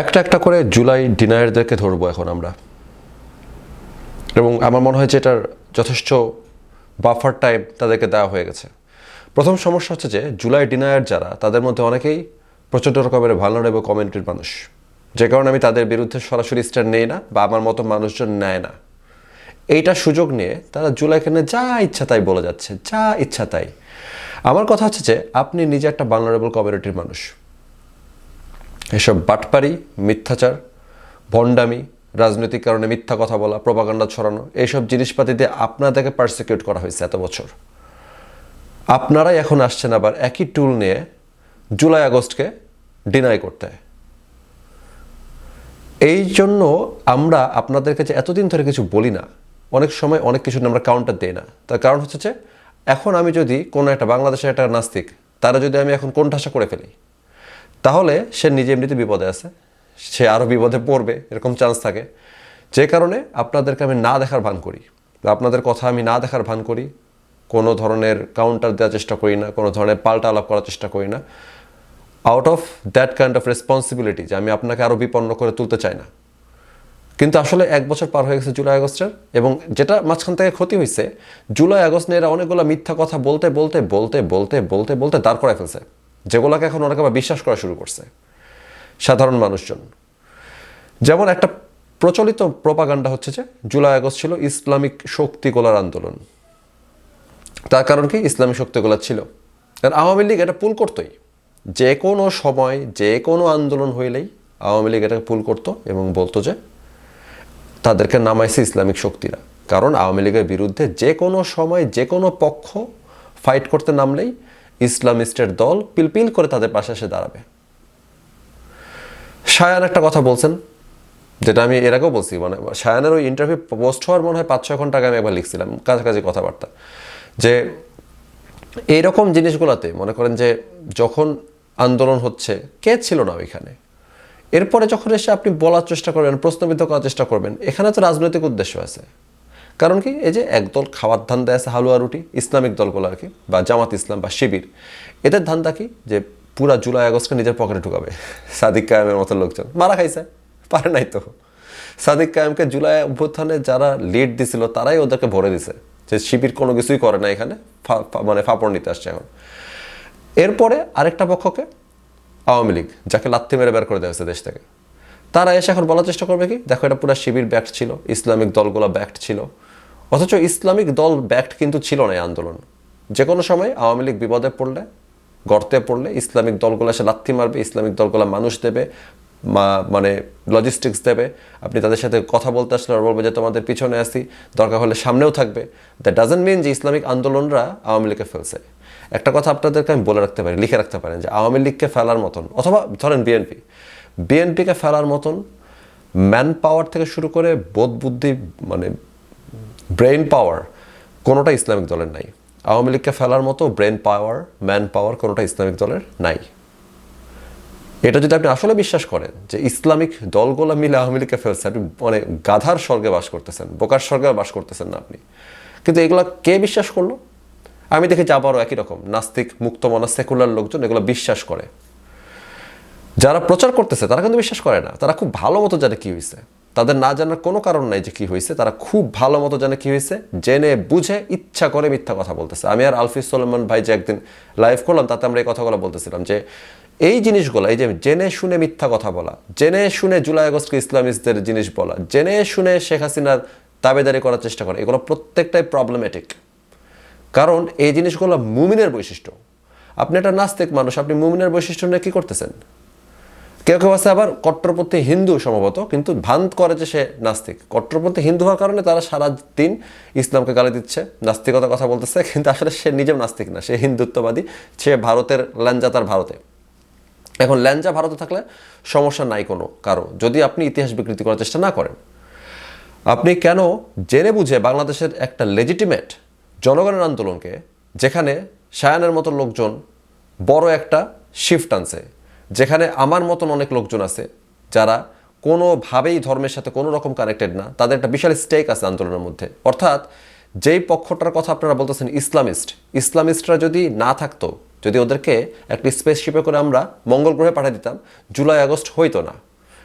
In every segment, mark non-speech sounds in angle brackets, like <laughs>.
একটা একটা করে জুলাই ডিনায়ারদেরকে ধরবো এখন আমরা। এবং আমার মনে হয় যে এটার যথেষ্ট বাফার টাইম তাদেরকে দেওয়া হয়ে গেছে। প্রথম সমস্যা হচ্ছে যে জুলাই ডিনায়ার যারা, তাদের মধ্যে অনেকেই প্রচণ্ড রকমের ভালনারেবল কমিউনিটির মানুষ। যে কারণে আমি তাদের বিরুদ্ধে সরাসরি স্ট্যান্ড নেই না বা আমার মতো মানুষজন নেয় না। এইটা সুযোগ নিয়ে তারা জুলাইকে নিয়ে যা ইচ্ছা তাই বলে যাচ্ছে, যা ইচ্ছা তাই। আমার কথা হচ্ছে যে আপনি নিজে একটা ভালনারেবল কমিউনিটির মানুষ। এসব বাটপারি, মিথ্যাচার, ভণ্ডামি, রাজনৈতিক কারণে মিথ্যা কথা বলা প্রপাগান্ডা ছড়ানো এইসব জিনিসপাতি দিয়ে আপনাদেরকে পার্সিকিউট করা হয়েছে এত বছর। আপনারাই এখন আসছেন আবার একই টুল নিয়ে জুলাই আগস্টকে ডিনাই করতে। এই জন্য আমরা আপনাদের কাছে এতদিন ধরে কিছু বলি না। অনেক সময় অনেক কিছু আমরা কাউন্টার দিই না। তার কারণ হচ্ছে যে, এখন আমি যদি কোনো একটা বাংলাদেশের একটা নাস্তিক, তারা যদি আমি এখন কোন ঠাসা করে ফেলি তাহলে সে নিজে এমনিতে বিপদে আছে। সে আরও বিপদে পড়বে, এরকম চান্স থাকে। যে কারণে আপনাদেরকে আমি না দেখার ভান করি। আপনাদের কথা আমি না দেখার ভান করি। কোনো ধরনের কাউন্টার দেওয়ার চেষ্টা করি না, কোনো ধরনের পাল্টা আলাপ করার চেষ্টা করি না। Out of that kind of responsibility যে আমি আপনাকে আরও বিপন্ন করে তুলতে চাই না। কিন্তু আসলে এক বছর পার হয়ে গেছে জুলাই আগস্টের এবং যেটা মাঝখান থেকে ক্ষতি হয়েছে জুলাই আগস্ট নিয়ে এরা অনেকগুলো মিথ্যা কথা বলতে বলতে বলতে বলতে বলতে বলতে দাঁড় করায় ফেলছে। যেগুলোকে এখন অনেকে আবার বিশ্বাস করা শুরু করছে। সাধারণ মানুষজন। যেমন একটা প্রচলিত প্রপাগান্ডা হচ্ছে যে, জুলাই আগস্ট ছিল ইসলামিক শক্তিগুলার আন্দোলন। তার কারণ কি? ইসলামী শক্তিগুলা ছিল। আর আওয়ামী লীগ এটা পুল করতোই। যে কোনো সময়, যে কোনো আন্দোলন হইলেই আওয়ামী লীগ এটাকে পুল করতো এবং বলতো যে, তাদেরকে নামাইছে ইসলামিক শক্তিরা। কারণ আওয়ামী লীগের বিরুদ্ধে যে কোনো সময়, যে কোনো পক্ষ ফাইট করতে নামলেই ইসলামিস্টের দল পিলপিল করে তাদের পাশে এসে দাঁড়াবে। সায়ান একটা কথা বলছেন, যেটা আমি এর আগেও বলছি মানে সায়ানের ওই ইন্টারভিউ পোস্ট হওয়ার মনে হয় পাঁচ ছয় ঘণ্টা আগে আমি একবার লিখছিলাম, কাছাকাছি কথাবার্তা। যে এইরকম জিনিসগুলোতে মনে করেন যে যখন আন্দোলন হচ্ছে, কে ছিল না ওইখানে? এরপরে যখন এসে আপনি বলার চেষ্টা করবেন, প্রশ্নবিদ্ধ করার চেষ্টা করবেন, এখানে তো রাজনৈতিক উদ্দেশ্য আছে। কারণ কি? এই যে একদল খাওয়ার ধান্দা আছে হালুয়া রুটি, ইসলামিক দলগুলো আর কি, বা জামাত ইসলাম বা শিবির, এদের ধান্দা কি? যে পুরা জুলাই আগস্টকে নিজের পকেটে ঢুকাবে। <laughs> সাদিক কায়েমের মতো লোকজন। মারা খাইছে। পারে নাই তো। সাদিক কায়েমকে জুলাই অভ্যুত্থানে যারা লিড দিছিল, তারাই ওদেরকে ভরে দিছে। যে শিবির কোনো কিছুই করে না এখানে। মানে ফাপড় নিতে আসছে এখন। এরপরে আরেকটা পক্ষকে আওয়ামী লীগ, যাকে লাত্তি মেরে বের করে দেওয়া হয়েছে দেশ থেকে। তারা এসে এখন বলার চেষ্টা করবে কি? দেখো, এটা পুরো শিবির ব্যাক্ট ছিল। ইসলামিক দলগুলো ব্যাক্ট ছিল। অথচ ইসলামিক দল ব্যাক্ট কিন্তু ছিল না এই আন্দোলন। যে কোনো সময় আওয়ামী লীগ বিপদে পড়লে, গর্তে পড়লে ইসলামিক দলগুলো এসে লাথি মারবে, ইসলামিক দলগুলো মানুষ দেবে মানে লজিস্টিক্স দেবে। আপনি তাদের সাথে কথা বলতে আসলে ওরা বলবে যে, তোমাদের পিছনে আসি দরকার হলে সামনেও থাকবে। দ্যাট ডাজেন্ট মিন যে ইসলামিক আন্দোলনরা আওয়ামী লীগকে ফেলছে। একটা কথা আপনাদেরকে আমি বলে রাখতে পারি, লিখে রাখতে পারেন যে, আওয়ামী লীগকে ফেলার মতন, অথবা ধরেন বিএনপি বিএনপিকে ফেলার মতন ম্যান পাওয়ার থেকে শুরু করে বোধ বুদ্ধি মানে ব্রেন পাওয়ার কোনোটা ইসলামিক দলের নাই। আওয়ামী লীগকে ফেলার মতো ব্রেন পাওয়ার, ম্যান পাওয়ার কোনোটা ইসলামিক দলের নাই। এটা যদি আপনি আসলে বিশ্বাস করেন যে ইসলামিক দলগুলো মিলে আওয়ামী লীগকে ফেলছে, আপনি মানে গাধার স্বর্গে বাস করতেছেন, বোকার স্বর্গে বাস করতেছেন না আপনি। কিন্তু এগুলো কে বিশ্বাস করল? আমি দেখেছি আবারও একই রকম, নাস্তিক, মুক্তমনা, সেকুলার লোকজন এগুলো বিশ্বাস করে। যারা প্রচার করতেছে, তারা কিন্তু বিশ্বাস করে না। তারা খুব ভালো মতো জানে কি হয়েছে তাদের না জানার কোনো কারণ নাই যে কি হয়েছে তারা খুব ভালো মতো জানে কি হয়েছে জেনে, বুঝে, ইচ্ছা করে মিথ্যা কথা বলতেছে। আমি আর আলফিস সোলেমান ভাই যে একদিন লাইভ করলাম, তাতে আমরা এই কথাগুলো বলতেছিলাম যে, এই জিনিসগুলো, এই যে জেনে শুনে মিথ্যা কথা বলা, জেনে শুনে জুলাই আগস্টকে ইসলামিস্টদের জিনিস বলা, জেনে শুনে শেখ হাসিনার দাবেদারি করার চেষ্টা করে, এগুলো প্রত্যেকটাই প্রবলেমেটিক কারণ এই জিনিসগুলো মুমিনের বৈশিষ্ট্য। আপনি একটা নাস্তিক মানুষ, আপনি মুমিনের বৈশিষ্ট্য নিয়ে কী করতেছেন? কেউ কেউ আছে আবার কট্টরপন্থী হিন্দু সম্ভবত, কিন্তু ভান করে যে সে নাস্তিক। কট্টরপন্থী হিন্দু হওয়ার কারণে তারা সারা দিন ইসলামকে গালি দিচ্ছে, নাস্তিকতার কথা বলতেছে, কিন্তু আসলে সে নিজেও নাস্তিক না, সে হিন্দুত্ববাদী, সে ভারতের ল্যাঞ্জা তার ভারতে। এখন ল্যাঞ্জা ভারতে থাকলে সমস্যা নাই কোনো কারও, যদি আপনি ইতিহাস বিকৃতি করার চেষ্টা না করেন। আপনি কেন জেনে বুঝে বাংলাদেশের একটা লেজিটিমেট জনগণের আন্দোলনকে, যেখানে সায়ানের মতো লোকজন বড় একটা শিফট আনছে? যেখানে আমার মতন অনেক লোকজন আছে, যারা কোনোভাবেই ধর্মের সাথে কোনো রকম কানেক্টেড না, তাদের একটা বিশাল স্টেক আছে আন্দোলনের মধ্যে। অর্থাৎ যেই পক্ষটার কথা আপনারা বলতেছেন ইসলামিস্ট, ইসলামিস্টরা যদি না থাকতো, যদি ওদেরকে একটি স্পেসশিপে করে আমরা মঙ্গল গ্রহে পাঠিয়ে দিতাম, জুলাই, আগস্ট হইতো না।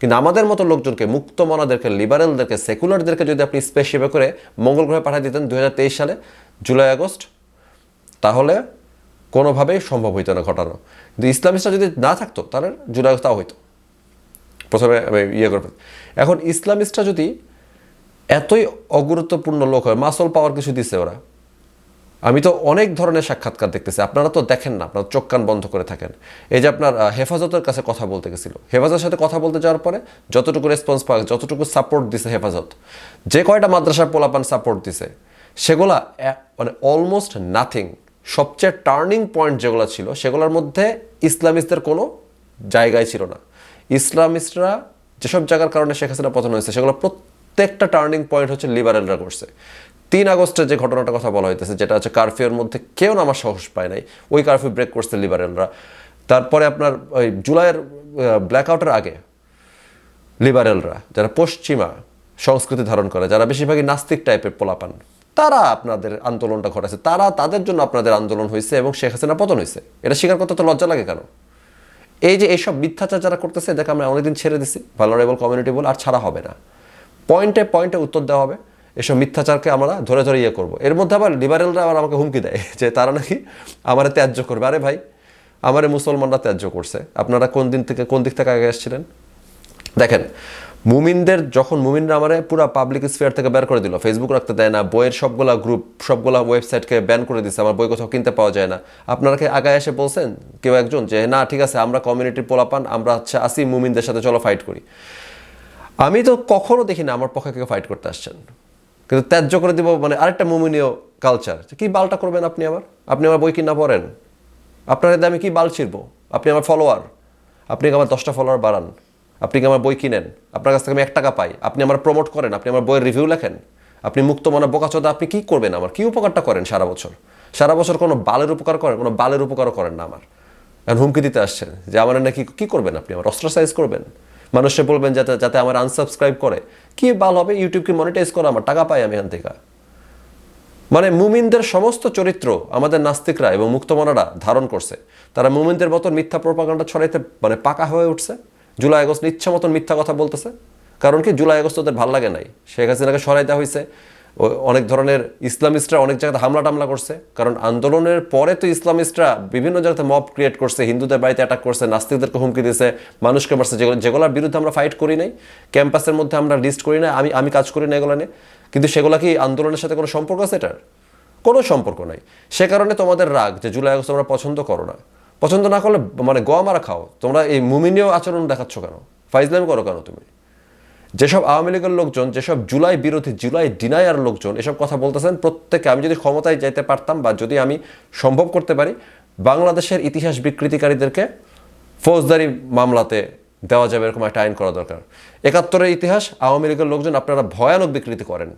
কিন্তু আমাদের মতো লোকজনকে, মুক্ত মনাদেরকে লিবারেলদেরকে সেকুলারদেরকে যদি আপনি স্পেস শিপে করে মঙ্গল গ্রহে পাঠিয়ে দিতেন দু হাজার তেইশ সালে, জুলাই, আগস্ট, তাহলে কোনোভাবেই সম্ভব হইতো না ঘটানো। কিন্তু ইসলামিস্টরা যদি না থাকতো, তাহলে জুলাই তাও হইতো। প্রথমে ইয়ে করবেন এখন ইসলামিস্টরা যদি এতই অগুরুত্বপূর্ণ লোক হয়, মাসল পাওয়ার কিছু দিছে ওরা। আমি তো অনেক ধরনের সাক্ষাৎকার দেখতেছি। আপনারা তো দেখেন না, আপনারা চোখ কান বন্ধ করে থাকেন। এই যে আপনার হেফাজতের কাছে কথা বলতে গেছিল। হেফাজতের সাথে কথা বলতে যাওয়ার পরে যতটুকু রেসপন্স পাওয়া যতটুকু সাপোর্ট দিছে হেফাজত, যে কয়টা মাদ্রাসার পোলাপান সাপোর্ট দিছে, সেগুলা মানে অলমোস্ট নাথিং সবচেয়ে টার্নিং পয়েন্ট যেগুলো ছিল, সেগুলোর মধ্যে ইসলামিস্টদের কোনো জায়গায় ছিল না। ইসলামিস্টরা যেসব জায়গার কারণে শেখ হাসিনা পতন হয়েছে, সেগুলো প্রত্যেকটা টার্নিং পয়েন্ট হচ্ছে লিবারেলরা করছে। তিন আগস্টের যে ঘটনাটার কথা বলা হইতেছে, যেটা হচ্ছে কারফিউর মধ্যে কেউ নামার সাহস পায় নাই, ওই কারফিউ ব্রেক করছে লিবারেলরা তারপরে আপনার ওই জুলাইয়ের ব্ল্যাক আউটের আগে লিবারেলরা যারা পশ্চিমা সংস্কৃতি ধারণ করে, যারা বেশিরভাগই নাস্তিক টাইপের পোলাপান তারা আপনাদের আন্দোলনটা ঘটাছে তারা তাদের জন্য আপনাদের আন্দোলন হয়েছে এবং শেখ হাসিনা পতন হয়েছে এটা স্বীকার করতে তো লজ্জা লাগে কেন? এই যে এইসব মিথ্যাচার যারা করতেছে দেখে আমরা অনেকদিন ছেড়ে দিছি ভালোরেবল কমিউনিটি বল, আর ছাড়া হবে না। পয়েন্টে পয়েন্টে উত্তর দেওয়া হবে, এসব মিথ্যাচারকে আমরা ধরে ধরে ইয়ে করব। এর মধ্যে আবার লিবারেলরা আবার আমাকে হুমকি দেয়, যে তারা নাকি আমারে ত্যায্য করবে। আরে ভাই, আমারে মুসলমানরা ত্যায্য করছে। আপনারা কোন দিন থেকে, কোন দিক থেকে আগে এসেছিলেন দেখেন মুমিনদের যখন মুমিনরা আমারে পুরো পাবলিক স্ফিয়ার থেকে বের করে দিল ফেসবুক রাখতে দেয় না, বইয়ের সবগুলা গ্রুপ সবগুলা ওয়েবসাইটকে ব্যান করে দিচ্ছে আমার বই কোথাও কিনতে পাওয়া যায় না। আপনারা কি আগায় এসে বলছেন, কেউ একজন, যে না, ঠিক আছে, আমরা কমিউনিটির পোলাপান, আমরা হচ্ছে আসি মুমিনদের সাথে, চলো ফাইট করি। আমি তো কখনো দেখি না আমার পক্ষে কেউ ফাইট করতে আসছেন। কিন্তু ত্যায্য করে দিব মানে আরেকটা মুমিনীয় কালচার কি বালটা করবেন আপনি আমার আপনি আমার বই কিনা পড়েন। আপনার আমি কি বাল ছিড়বো? আপনি আমার ফলোয়ার আপনি আমার দশটা ফলোয়ার বাড়ান। আপনি কি আমার বই কিনেন? আপনার কাছ থেকে আমি এক টাকা পাই। আপনি আমার প্রমোট করেন, আপনি আমার বইয়ের রিভিউ লেখেন। আপনি মুক্ত মনে বোকাচোদা, আপনি কী করবেন আমার? কী উপকারটা করেন সারা বছর? সারা বছর কোনো বালের উপকার করেন? কোনো বালের উপকারও করেন না আমার। এখন হুমকি দিতে আসছেন যে আমার নাকি কী করবেন আপনি? আমার অস্ট্রাসাইজ করবেন। মানুষে বলবেন যাতে যাতে আমার আনসাবস্ক্রাইব করে। কি বাল হবে? ইউটিউবকে মনিটাইজ করা? আমার টাকা পাই আমি এখান থেকে। মানে মুমিনদের সমস্ত চরিত্র আমাদের নাস্তিকরা এবং মুক্তমনারা ধারণ করছে। তারা মুমিনদের মতন মিথ্যা প্রপাগান্ডা ছড়াইতে মানে পাকা হয়ে উঠছে। জুলাই আগস্ট ইচ্ছা মতন মিথ্যা কথা বলতেছে। কারণ কি, জুলাই আগস্ট ওদের ভালো লাগে নাই। শেখ হাসিনাকে সরাই দেওয়া হয়েছে অনেক ধরনের ইসলামিস্টরা অনেক জায়গাতে হামলা টামলা করছে। কারণ আন্দোলনের পরে তো ইসলামিস্টরা বিভিন্ন জায়গাতে মব ক্রিয়েট করছে, হিন্দুদের বাড়িতে অ্যাটাক করছে, নাস্তিকদেরকে হুমকি দিয়েছে মানুষকে মারছে, যেগুলো যেগুলোর বিরুদ্ধে আমরা ফাইট করি নাই। ক্যাম্পাসের মধ্যে আমরা লিস্ট করি না আমি আমি কাজ করি না এগুলো নিয়ে। কিন্তু সেগুলো কি আন্দোলনের সাথে কোনো সম্পর্ক আছে এটার? কোনো সম্পর্ক নাই। সে কারণে তোমাদের রাগ যে জুলাই আগস্ট তোমরা পছন্দ করো না। পছন্দ না করলে মানে গোয়া মারা খাও। তোমরা এই মুমিনীয় আচরণ দেখাচ্ছ কেন? ফাইজলামি করো কেন তুমি? যেসব আওয়ামী লীগের লোকজন, যেসব জুলাই বিরোধী, জুলাই ডিনায়ার লোকজন এসব কথা বলতেছেন প্রত্যেকে আমি যদি ক্ষমতায় যাইতে পারতাম বা যদি আমি সম্ভব করতে পারি, বাংলাদেশের ইতিহাস বিকৃতিকারীদেরকে ফৌজদারি মামলাতে দেওয়া যাবে এরকম একটা আইন করা দরকার। একাত্তরের ইতিহাস, আওয়ামী লীগের লোকজন আপনারা ভয়ানক বিকৃতি করেন।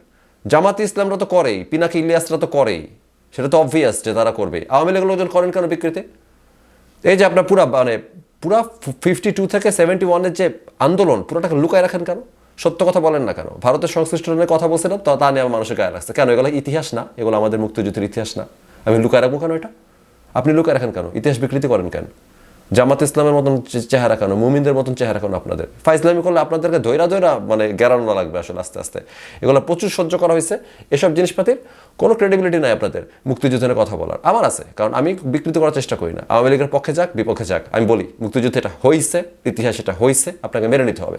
জামাতি ইসলামরা তো করেই, পিনাকি ইলিয়াসরা তো করেই। সেটা তো অবভিয়াস যে তারা করবে আওয়ামী লীগের লোকজন করেন কেন বিকৃতি? এই যে আপনার পুরা মানে পুরা ফিফটি টু থেকে সেভেন্টি ওয়ানের যে আন্দোলন, পুরোটাকে লুকায় রাখেন কেন? সত্য কথা বলেন না কেন? ভারতের সংশ্লিষ্ট নিয়ে কথা বলছিলাম তো তা নিয়ে আমার মানুষের গায়ে রাখছে কেন? এগুলো ইতিহাস না, এগুলো আমাদের মুক্তিযুদ্ধের ইতিহাস না। আমি লুকায় রাখব কেন এটা? আপনি লুকায় রাখেন কেন? ইতিহাস বিকৃতি করেন কেন? জামাত ইসলামের মতন চেহারা কেন? মুমিনদের মতন চেহারা কেন আপনাদের? ফাইজলামি করলে আপনাদেরকে ধৈরা ধৈরা মানে গেরানো লাগবে আসলে আস্তে আস্তে। এগুলো প্রচুর সহ্য করা হয়েছে। এসব জিনিসপাতির কোনো ক্রেডিবিলিটি নাই আপনাদের মুক্তিযুদ্ধের কথা বলার। আমার আছে, কারণ আমি বিকৃতি করার চেষ্টা করি না। আওয়ামী লীগের পক্ষে যাক, বিপক্ষে যাক, আমি বলি, মুক্তিযুদ্ধ এটা হয়েছে ইতিহাস এটা হয়েছে আপনাকে মেনে নিতে হবে।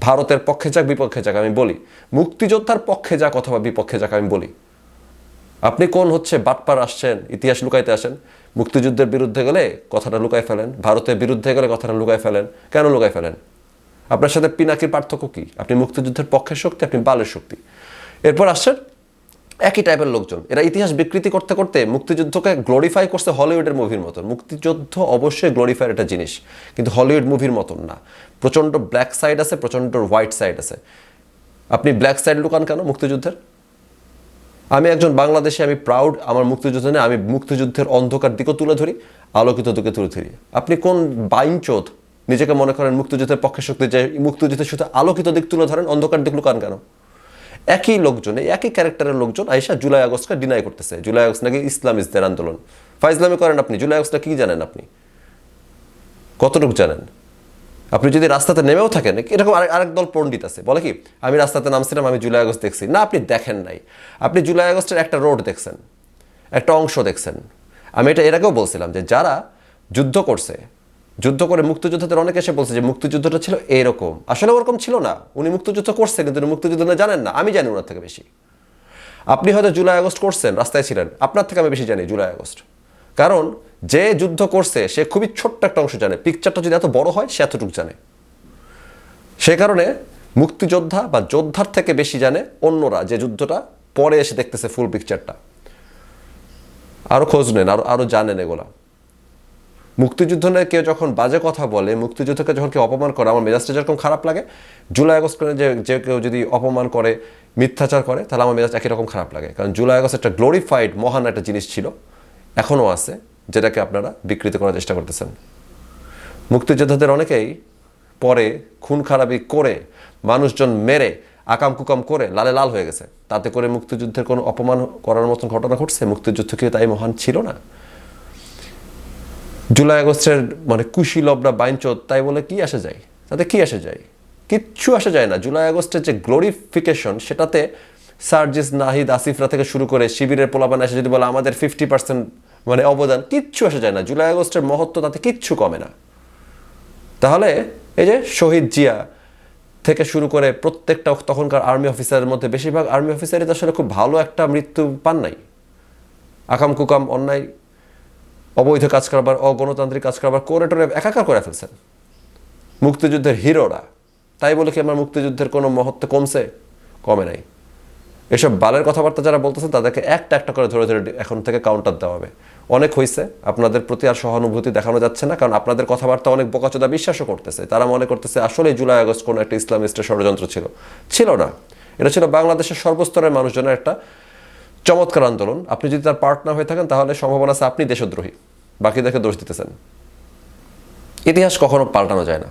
ভারতের পক্ষে যাক, বিপক্ষে যাক, আমি বলি, মুক্তিযোদ্ধার পক্ষে যাক অথবা বিপক্ষে যাক, আমি বলি। আপনি কোন হচ্ছে বাটপার আসছেন, ইতিহাস লুকাইতে আসেন মুক্তিযুদ্ধের বিরুদ্ধে গেলে কথাটা লুকায় ফেলেন, ভারতের বিরুদ্ধে গেলে কথাটা লুকায় ফেলেন। কেন লুকায় ফেলেন? আপনার সাথে পিনাকির পার্থক্য কি? আপনি মুক্তিযুদ্ধের পক্ষের শক্তি, আপনি বালের শক্তি। এরপর আসছেন একই টাইপের লোকজন। এরা ইতিহাস বিকৃতি করতে করতে মুক্তিযুদ্ধকে গ্লোরিফাই করছে হলিউডের মুভির মতন। মুক্তিযুদ্ধ অবশ্যই গ্লোরিফাইয়ের একটা জিনিস, কিন্তু হলিউড মুভির মতন না। প্রচণ্ড ব্ল্যাক সাইড আছে, প্রচণ্ড হোয়াইট সাইড আছে। আপনি ব্ল্যাক সাইড লুকান কেন মুক্তিযুদ্ধের? আমি একজন বাংলাদেশে, আমি প্রাউড আমার মুক্তিযুদ্ধ নিয়ে আমি মুক্তিযুদ্ধের অন্ধকার দিকও তুলে ধরি, আলোকিত দিকে তুলে ধরি। আপনি কোন বাইন বাইনচোদ নিজেকে মনে করেন মুক্তিযুদ্ধের পক্ষে শক্তি যে মুক্তিযুদ্ধের শুধু আলোকিত দিক তুলে ধরেন, অন্ধকার দিক লুকান কেন? একই লোকজন একই ক্যারেক্টারের লোকজন আইসা জুলাই আগস্টকে ডিনাই করতেছে। জুলাই আগস্ট নাকি ইসলামিস্টদের আন্দোলন। ফাইজলামি করেন আপনি, জুলাই আগস্টটা কী জানেন আপনি? কতটুকু জানেন? আপনি যদি রাস্তাতে নেমেও থাকেন, এরকম আরেক দল পণ্ডিত আছে, বলে কি, আমি রাস্তাতে নামছিলাম, আমি জুলাই আগস্ট দেখছি। না, আপনি দেখেন নাই। আপনি জুলাই আগস্টের একটা রোড দেখছেন, একটা অংশ দেখছেন। আমি এটা এর আগেও বলছিলাম যে যারা যুদ্ধ করছে, যুদ্ধ করে মুক্তিযোদ্ধাদের অনেকে এসে বলছে যে মুক্তিযুদ্ধটা ছিল এরকম। আসলে ওরকম ছিল না। উনি মুক্তিযুদ্ধ করছে, কিন্তু উনি মুক্তিযুদ্ধ জানেন না। আমি জানি ওনার থেকে বেশি। আপনি হয়তো জুলাই আগস্ট করছেন, রাস্তায় ছিলেন। আপনার থেকে আমি বেশি জানি জুলাই আগস্ট। কারণ যে যুদ্ধ করছে, সে খুবই ছোট্ট একটা অংশ জানে। পিকচারটা যদি এত বড় হয়, সে এতটুকু জানে। সে কারণে মুক্তিযোদ্ধা বা যোদ্ধার থেকে বেশি জানে অন্যরা যে যুদ্ধটা পরে এসে দেখতেছে ফুল পিকচারটা আরও খোঁজ নেন আরও আরও জানেন এগুলা। মুক্তিযুদ্ধ নিয়ে কেউ যখন বাজে কথা বলে, মুক্তিযুদ্ধকে যখন কেউ অপমান করে, আমার মেজাজটা যেরকম খারাপ লাগে, জুলাই আগস্ট করে যে যে কেউ যদি অপমান করে, মিথ্যাচার করে, তাহলে আমার মেজাজ একই রকম খারাপ লাগে। কারণ জুলাই আগস্ট একটা গ্লোরিফাইড মহান একটা জিনিস ছিল, এখনও আছে। যেটাকে আপনারা বিকৃত করার চেষ্টা করতেছেন। মুক্তিযোদ্ধাদের অনেকেই পরে খুন খারাপি করে, মানুষজন মেরে, আকাম কুকাম করে, লালে লাল হয়ে গেছে। তাতে করে মুক্তিযুদ্ধের কোনো অপমান করার মতন ঘটনা ঘটছে? মুক্তিযুদ্ধ কি তাই মহান ছিল না? জুলাই আগস্টের মানে কুশীলবরা বাইনচোদ, তাই বলে কি আসে যায়? তাতে কি আসে যায়? কিচ্ছু আসে যায় না। জুলাই আগস্টের যে গ্লোরিফিকেশন সেটাতে সার্জিস নাহিদ আসিফরা থেকে শুরু করে শিবিরের পোলাপান এসে যদি বলে আমাদের ফিফটি পার্সেন্ট মানে অবদান কিচ্ছু আসে যায় না। জুলাই আগস্টের মহত্ব তাতে কিচ্ছু কমে না। তাহলে এই যে শহীদ জিয়া থেকে শুরু করে প্রত্যেকটা তখনকার আর্মি অফিসারের মধ্যে বেশিরভাগ আর্মি অফিসারই তো আসলে খুব ভালো একটা মৃত্যু পান নাই। আকাম কুকাম, অন্যায়, অবৈধ কাজ কারবার, অগণতান্ত্রিক কাজ কারবার করে টোরে একাকার করে ফেলছেন। মুক্তিযুদ্ধের হিরোরা, তাই বলে কি আমার মুক্তিযুদ্ধের কোনো মহত্ব কমছে? কমে নাই। এসব বালের কথাবার্তা যারা বলতেছেন তাদেরকে একটা একটা করে ধরে ধরে এখন থেকে কাউন্টার দেওয়া হবে। অনেক হয়েছে আপনাদের প্রতি আর সহানুভূতি দেখানো যাচ্ছে না, কারণ আপনাদের কথাবার্তা অনেক বোকাচোদা বিশ্বাসও করতেছে। তারা মনে করতেছে আসলে জুলাই আগস্ট কোনো একটা ইসলামিস্টের ষড়যন্ত্র ছিল। ছিল না। এটা ছিল বাংলাদেশের সর্বস্তরের মানুষজনের একটা চমৎকার আন্দোলন। আপনি যদি তার পার্ট না হয়ে থাকেন, তাহলে সম্ভাবনা আছে আপনি দেশদ্রোহী। বাকিদেরকে দোষ দিতেছেন। ইতিহাস কখনো পাল্টানো যায় না।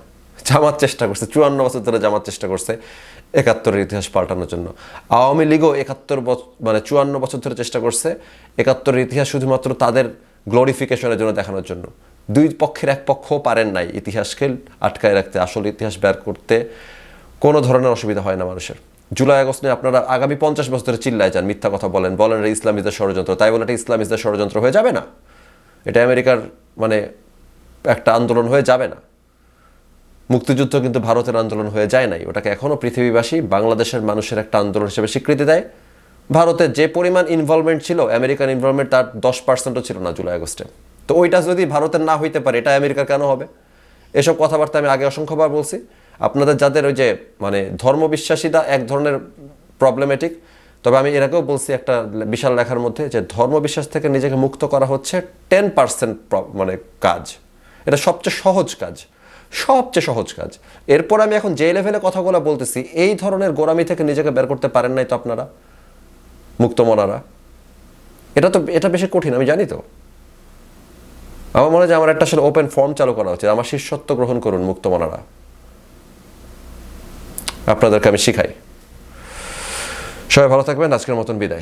জামাত চেষ্টা করছে, চুয়ান্ন বছর ধরে জামার চেষ্টা করছে একাত্তরের ইতিহাস পাল্টানোর জন্য। আওয়ামী লীগও একাত্তর বছর মানে চুয়ান্ন বছর ধরে চেষ্টা করছে একাত্তরের ইতিহাস শুধুমাত্র তাদের গ্লোরিফিকেশনের জন্য দেখানোর জন্য। দুই পক্ষের এক পক্ষ পারেন নাই ইতিহাসকে আটকায় রাখতে, আসল ইতিহাস বের করতে। কোনো ধরনের অসুবিধা হয় না মানুষের। জুলাই আগস্ট নিয়ে আপনারা আগামী পঞ্চাশ বছর ধরে চিল্লায় যান, মিথ্যা কথা বলেন বলেন এটা ইসলামিজদের ষড়যন্ত্র। তাই বলে এটা ইসলামিজদের ষড়যন্ত্র হয়ে যাবে না? এটা আমেরিকার মানে একটা আন্দোলন হয়ে যাবে না? মুক্তিযুদ্ধ কিন্তু ভারতের আন্দোলন হয়ে যায় নাই। ওটাকে এখনও পৃথিবীবাসী বাংলাদেশের মানুষের একটা আন্দোলন হিসেবে স্বীকৃতি দেয়। ভারতের যে পরিমাণ ইনভলভমেন্ট ছিল আমেরিকান ইনভলভমেন্ট তার দশ পার্সেন্টও ছিল না জুলাই আগস্টে। তো ওইটা যদি ভারতের না হইতে পারে, এটা আমেরিকার কেন হবে? এসব কথাবার্তা আমি আগে অসংখ্যবার বলছি। আপনাদের যাদের ওই যে মানে ধর্মবিশ্বাসীরা এক ধরনের প্রবলেমেটিক তবে আমি এর আগেও বলছি একটা বিশাল লেখার মধ্যে যে ধর্মবিশ্বাস থেকে নিজেকে মুক্ত করা হচ্ছে টেন পার্সেন্ট মানে কাজ। এটা সবচেয়ে সহজ কাজ। সবচেয়ে সহজ কাজ। এরপর আমি এখন যে লেভেলে কথাগুলো বলতেছি, এই ধরনের গোড়ামি থেকে নিজেকে বের করতে পারেন নাই তো আপনারা? মুক্তমনারা। এটা তো, এটা বেশি কঠিন, আমি জানি তো। আমার মনে হয় যে আমার একটা আসলে ওপেন ফর্ম চালু করা উচিত। আমার শিষ্যত্ব গ্রহণ করুন মুক্তমনারা। আপনাদেরকে আমি শিখাই। সবাই ভালো থাকবেন, আজকের মতন বিদায়।